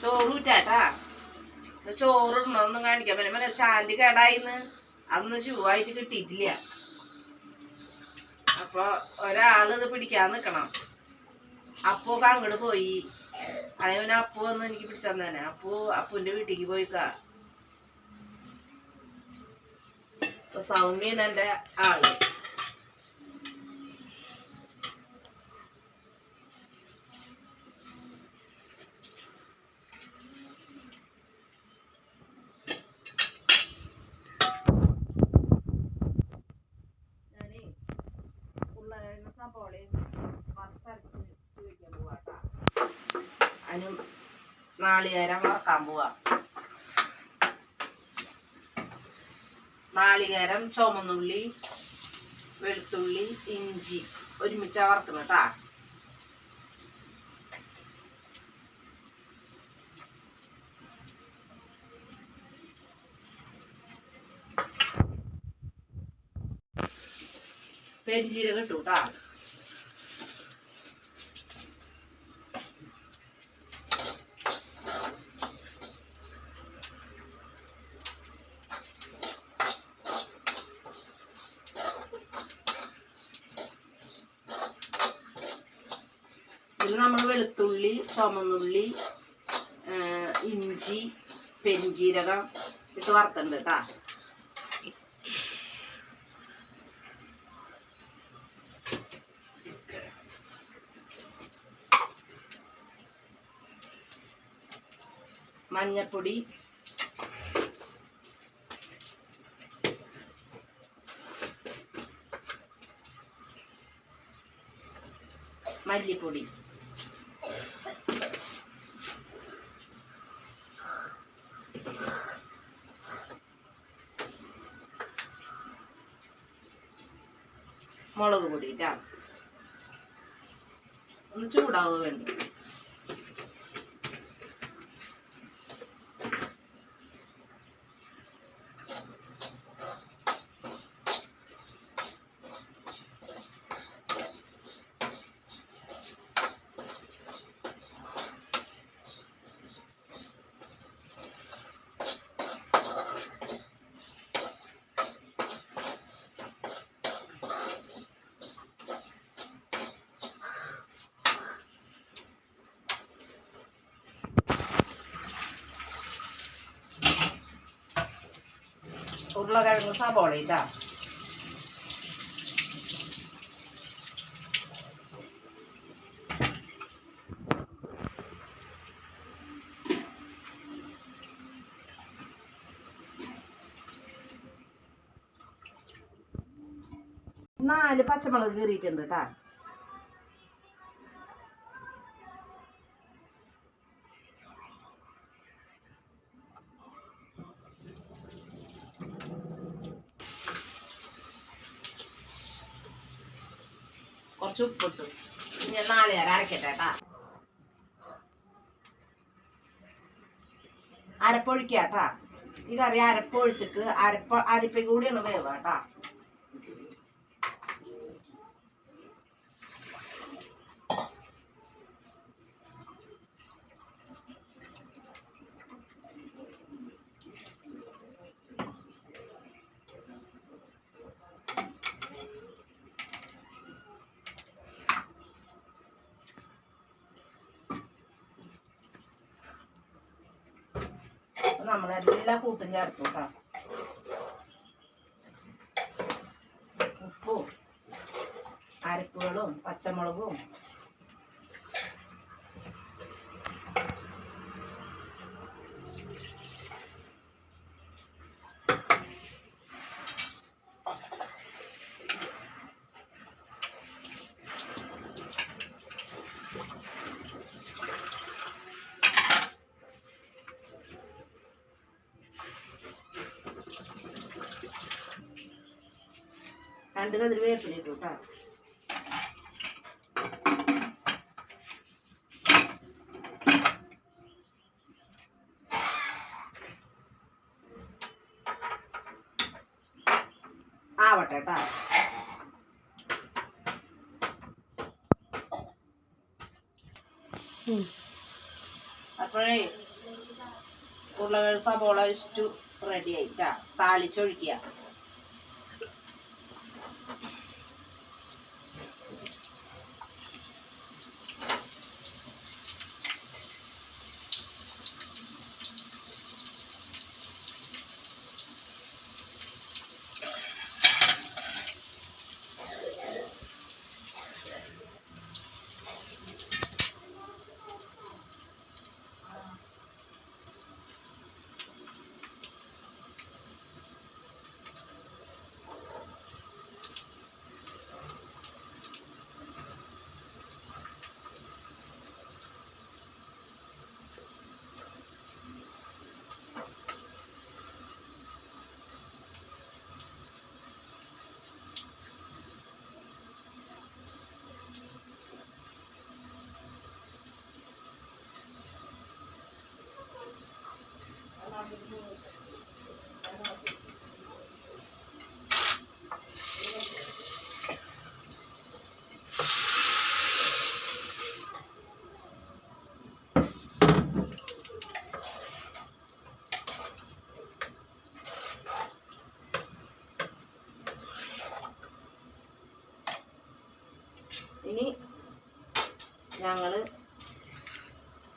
ചോറ് ഊറ്റാട്ടാ ചോറ് ഇടണമെന്നും കാണിക്കാൻ പറ്റില്ല. മറ്റേ ശാന്തി കേടായിന്ന് അന്ന് ശുവായിട്ട് കിട്ടിയിട്ടില്ല. അപ്പൊ ഒരാൾ ഇത് പിടിക്കാൻ നിക്കണം. അപ്പൊക്കെ അങ്ങോട്ട് പോയി. അതേപോലെ അപ്പു വന്ന് എനിക്ക് പിടിച്ചു തന്നെ അപ്പു അപ്പുവിന്റെ വീട്ടിലേക്ക് പോയിക്കാ. എന്റെ ആൾ. നാളികേരം വറക്കാൻ പോവാ. നാളികേരം ചുമന്നുള്ളി വെളുത്തുള്ളി ഇഞ്ചി ഒരുമിച്ചാ വറക്കുന്നത് കേട്ടാ പെരിഞ്ചീരകം ഇട്ടു കേട്ടാ ഇതിൽ നമ്മൾ വെളുത്തുള്ളി ചുമന്നുള്ളി ഇഞ്ചി പെരിഞ്ചീരകം ഇട്ട് വറുത്തുണ്ട് കേട്ടാ മഞ്ഞപ്പൊടി. മല്ലിപ്പൊടി. പൊടി ഇട്ടാ ഒന്ന് ചൂടാവുക വേണ്ട? ഉരുളക്കിഴങ്ങ് സബോള ഇട്ടാ നാല് പച്ചമുളക് കീറിയിട്ടുണ്ട് കേട്ടാ കുറച്ച് ഉപ്പിട്ടു. ഞാൻ നാളെ അരക്കട്ടെ കേട്ടാ. അരപ്പൊഴിക്കാട്ടാ ഈ കറി അരപ്പൊഴിച്ചിട്ട് അരപ്പ അരിപ്പ കൂടിയാണ് വേവാട്ടാ നമ്മളെല്ലാ കൂട്ടും ചേർത്തു കേട്ടോ. ഉപ്പും അരപ്പുകളും പച്ചമുളകും രണ്ട് കതിരി വേപ്പിലിട്ടു കേട്ടോ ആവട്ടെ കേട്ടോ അപ്പോഴേ ഉള്ള സബോള ഇഷ്ടു റെഡി ആയിട്ടാ താളിച്ചൊഴിക്കുക.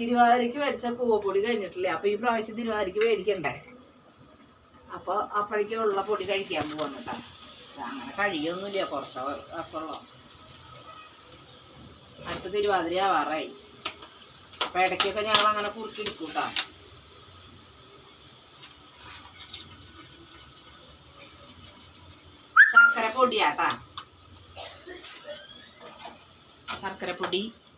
തിരുവാതിരക്ക് മേടിച്ച പൂവപ്പൊടി കഴിഞ്ഞിട്ടില്ലേ? അപ്പൊ ഈ പ്രാവശ്യം തിരുവാതിരക്ക് മേടിക്കണ്ടേ? അപ്പൊ അപ്പോഴേക്കുള്ള പൊടി കഴിക്കാൻ പോവാണ് കേട്ടോ. അങ്ങനെ കഴിയൊന്നുമില്ല കുറച്ച അപ്പുള്ള അടുത്ത തിരുവാതിര ആവാറായി. അപ്പൊ ഇടയ്ക്കൊക്കെ ഞങ്ങൾ അങ്ങനെ കുറുക്കിയെടുക്കും കേട്ടോ. ശർക്കര പൊടിയാട്ടാ. ശർക്കരപ്പൊടി ഒരു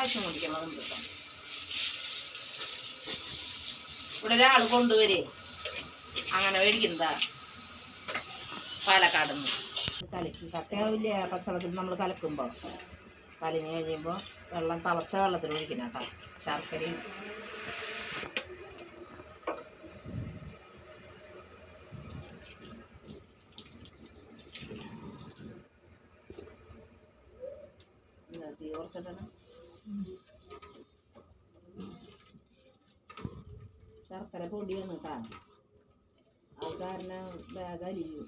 പ്രാവശ്യം കുടിക്കണം അമൃതം ഇവിടെ ഒരാൾ കൊണ്ടുവരേ അങ്ങനെ മേടിക്കുന്നതാ പാലക്കാട് നിന്ന്. കലക്കി കട്ടയാവില്ല? പച്ചവെള്ളത്തിൽ നമ്മൾ കലക്കുമ്പോൾ കലിഞ്ഞ് കഴിയുമ്പോൾ വെള്ളം തളച്ച വെള്ളത്തിൽ ഒഴിക്കണം കേട്ടോ. ശർക്കരയും. തീ കുറച്ചിട്ടാണ് ശർക്കര പൊടിയാണ് കേട്ടാ അത് കാരണം വേഗം അലിയും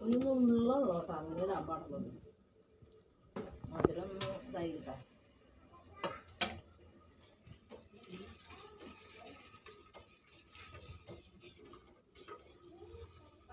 ഒന്ന് നുള്ളുള്ളൂ കേട്ടോ അങ്ങനെ ഇടാൻ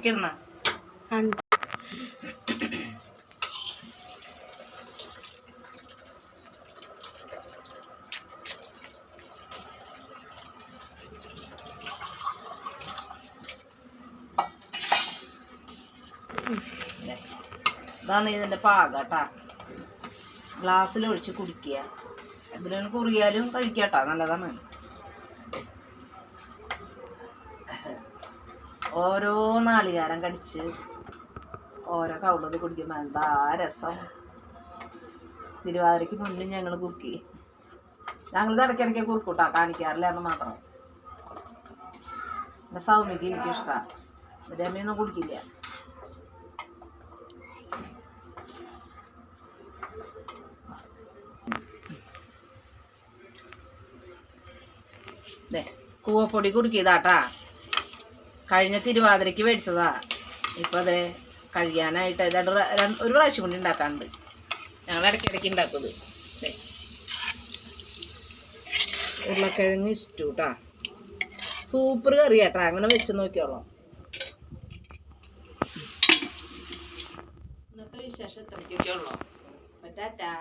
നോക്കിയിരുന്ന. ഇതാണ് ഇതിന്റെ പാക കേട്ടാ ഗ്ലാസ്സിൽ ഒഴിച്ച് കുടിക്കുക. എന്തിനും കുറിയാലും കഴിക്കാട്ടാ. നല്ലതാണ്. ഓരോ നാളികാരം കടിച്ച് ഓരോ കൗളത് കുടിക്കുമ്പോൾ എന്താ രസം. തിരുവാതിരയ്ക്ക് മുന്നേ ഞങ്ങൾ കുക്കി ഞങ്ങളിത് ഇടയ്ക്കിടയ്ക്ക് കുറുക്കൂട്ടാ കാണിക്കാറില്ല എന്ന് മാത്രം. എന്റെ സൗമ്യക്ക് എനിക്കിഷ്ടമാണ് രമയൊന്നും കുടിക്കില്ല ദേ കൂവപ്പൊടി കുറുക്കിയതാട്ടാ. കഴിഞ്ഞ തിരുവാതിരയ്ക്ക് മേടിച്ചതാ. ഇപ്പൊ അതെ കഴിയാനായിട്ട് രണ്ട് ഒരു പ്രാവശ്യം കൊണ്ട് ഉണ്ടാക്കാറുണ്ട് ഞങ്ങൾ ഇടയ്ക്കിടയ്ക്ക് ഉണ്ടാക്കും ഇത്. ഉരുളക്കിഴങ്ങ് ഇഷ്ടു കേട്ടാ സൂപ്പർ കറി കേട്ടാ അങ്ങനെ വെച്ച് നോക്കിയോളാം. ഇന്നത്തെ വിശേഷം ഇത്രയ്ക്കൊക്കെ ടാറ്റാ.